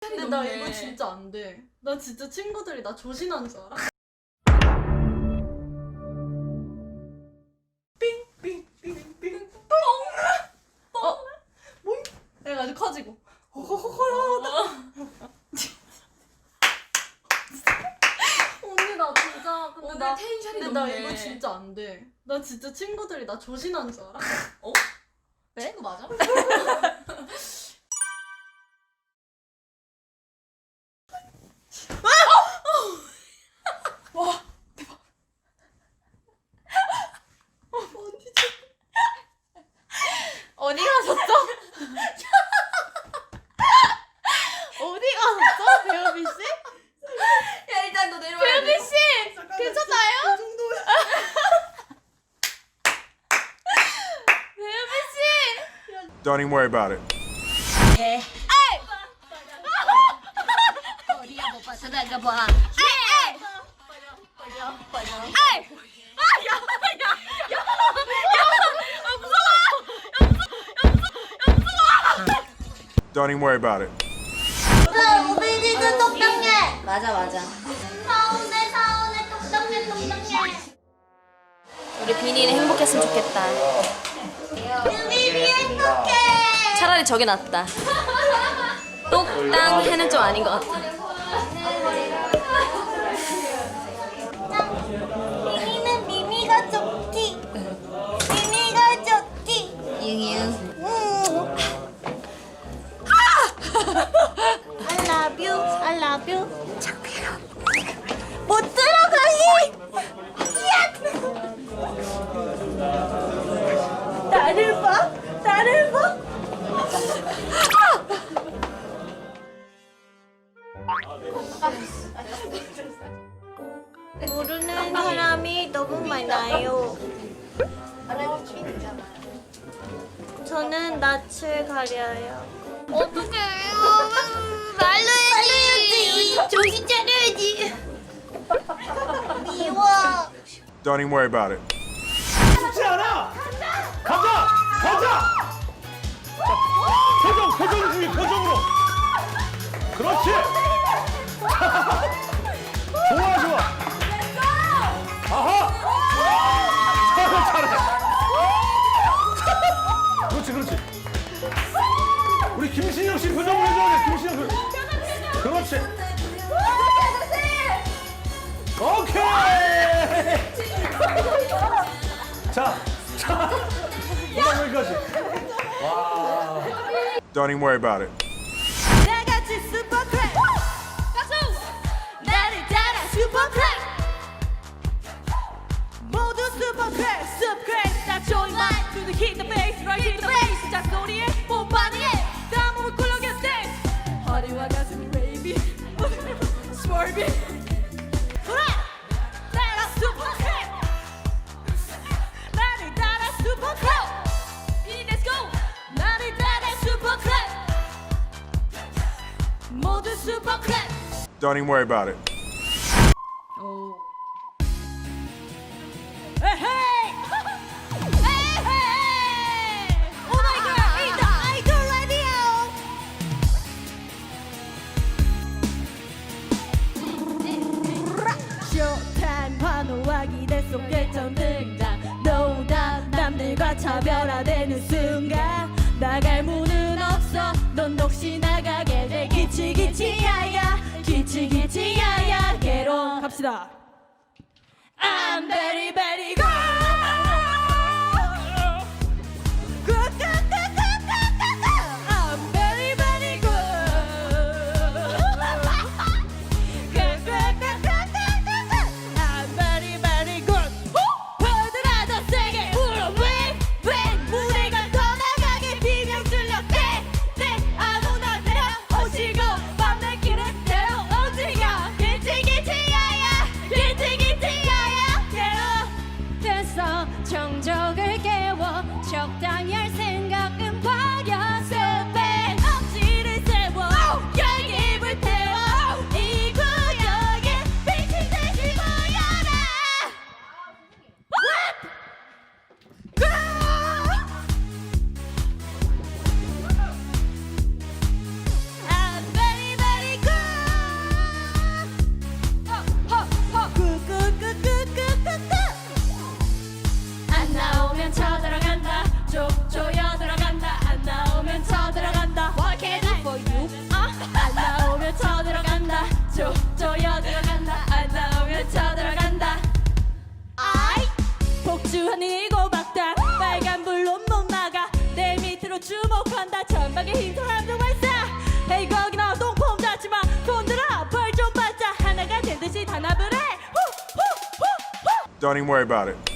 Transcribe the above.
근데 나 이거 진짜 안 돼. 나 진짜 친구들이 나 조신한 줄 알아. 삥삥삥삥 뽕! 어? 뭐임? 내가 아주 커지고. 호호호호호다. 언니 나 진짜 근데 오늘 나 텐션이 근데 나 높네. 이거 진짜 안 돼. 나 진짜 친구들이 나 조신한 줄 알아. 네? 친구 맞아? 어디 가셨죠? 어디 가셨죠? 배우비 씨? 야 일단 너 내려와야 돼. 배우비 씨! 괜찮아요? 배우비 씨! Don't even worry about it. Don't even worry about it. 맞아 맞아. 서운해 서운해 똑똑해 똑똑해. 우리 비니는 행복했으면 좋겠다. 유민이 행복해. 차라리 저게 낫다. 똑땅 해는 좀 아닌 것 같아. 미미는 미미가 좋지. 미미가 좋지. 잉잉. 응. I love you. I love you. 못 들어가니? 모르는 사람이 너무 많아요. 저는 낯을 가려요. 어떡해. 말로 해야지. 정신 차려야지. 미워. Don't even worry about it. 쉽지 않아! 가자! 가자! 자, 표정, 표정 중에 표정으로! 그렇지! 좋아, 좋아! 아하! 잘해, 잘해! 그렇지, 그렇지! 우리 김신영 씨 표정을 해줘야 돼, 김신영 표 그렇지! 오케이! 자, 자, 이만 여기까지. Don't even worry about it. 모두 슈퍼크랩. Don't even worry about it. 에헤이! 에헤이! 오 마이 갓! 이다 아이돌 라디오! 쇼타임 환호와 기대 속에 처음 등장 노다 남들과 차별화되는 순 기치기치야야 기치기치야야 개로 갑시다 I'm very very. Good, choked up. 세상에 힘든 함정 발사 헤이 거기나 똥폼 잡지마 손 들어 벌좀 받자 하나가 된 듯이 단합을 해. Don't even worry about it.